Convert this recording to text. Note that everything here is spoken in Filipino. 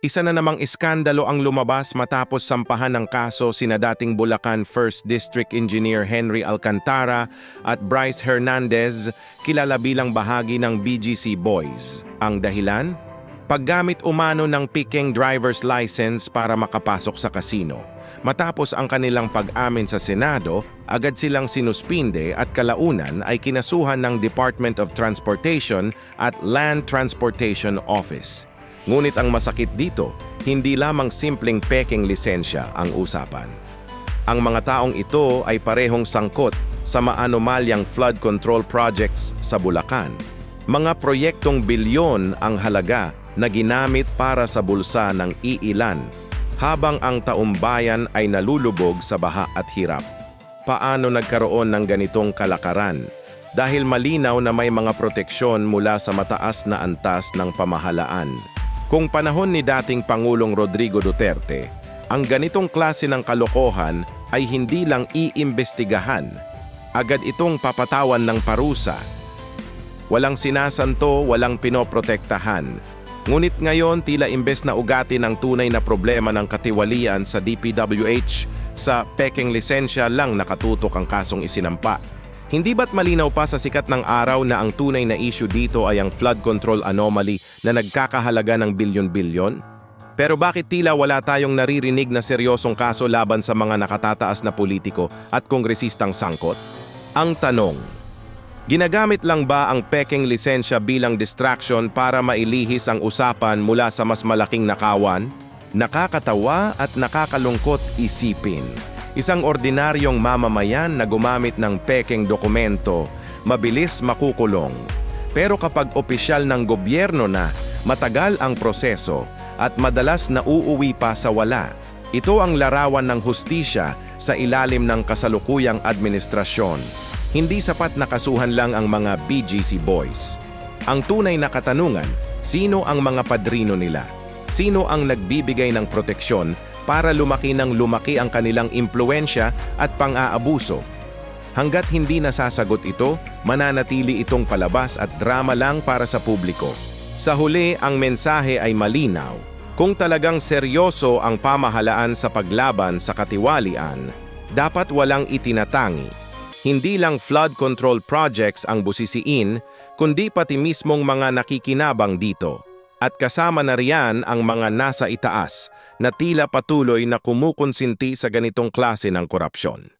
Isa na namang iskandalo ang lumabas matapos sampahan ng kaso sina dating Bulacan 1st District Engineer Henry Alcantara at Bryce Hernandez, kilala bilang bahagi ng BGC Boys. Ang dahilan? Paggamit umano ng Peking driver's license para makapasok sa kasino. Matapos ang kanilang pag-amin sa Senado, agad silang sinuspinde at kalaunan ay kinasuhan ng Department of Transportation at Land Transportation Office. Ngunit ang masakit dito, hindi lamang simpleng peking lisensya ang usapan. Ang mga taong ito ay parehong sangkot sa maanomalyang flood control projects sa Bulacan. Mga proyektong bilyon ang halaga na ginamit para sa bulsa ng iilan habang ang taumbayan ay nalulubog sa baha at hirap. Paano nagkaroon ng ganitong kalakaran? Dahil malinaw na may mga proteksyon mula sa mataas na antas ng pamahalaan. Kung panahon ni dating Pangulong Rodrigo Duterte, ang ganitong klase ng kalokohan ay hindi lang iimbestigahan. Agad itong papatawan ng parusa. Walang sinasanto, walang pinoprotektahan. Ngunit ngayon tila imbes na ugati ng tunay na problema ng katiwalian sa DPWH, sa peking lisensya lang nakatutok ang kasong isinampa. Hindi ba't malinaw pa sa sikat ng araw na ang tunay na issue dito ay ang flood control anomaly na nagkakahalaga ng bilyon-bilyon? Pero bakit tila wala tayong naririnig na seryosong kaso laban sa mga nakatataas na politiko at kongresistang sangkot? Ang tanong, ginagamit lang ba ang peking lisensya bilang distraction para mailihis ang usapan mula sa mas malaking nakawan? Nakakatawa at nakakalungkot isipin. Isang ordinaryong mamamayan na gumamit ng peking dokumento, mabilis makukulong. Pero kapag opisyal ng gobyerno na, matagal ang proseso at madalas nauuwi pa sa wala. Ito ang larawan ng hustisya sa ilalim ng kasalukuyang administrasyon. Hindi sapat na kasuhan lang ang mga BGC boys. Ang tunay na katanungan, sino ang mga padrino nila? Sino ang nagbibigay ng proteksyon para lumaki ng lumaki ang kanilang impluensya at pang-aabuso. Hanggat hindi nasasagot ito, mananatili itong palabas at drama lang para sa publiko. Sa huli, ang mensahe ay malinaw. Kung talagang seryoso ang pamahalaan sa paglaban sa katiwalian, dapat walang itinatangi. Hindi lang flood control projects ang busisiin, kundi pati mismong mga nakikinabang dito. At kasama na riyan ang mga nasa itaas na tila patuloy na kumukonsinti sa ganitong klase ng korupsyon.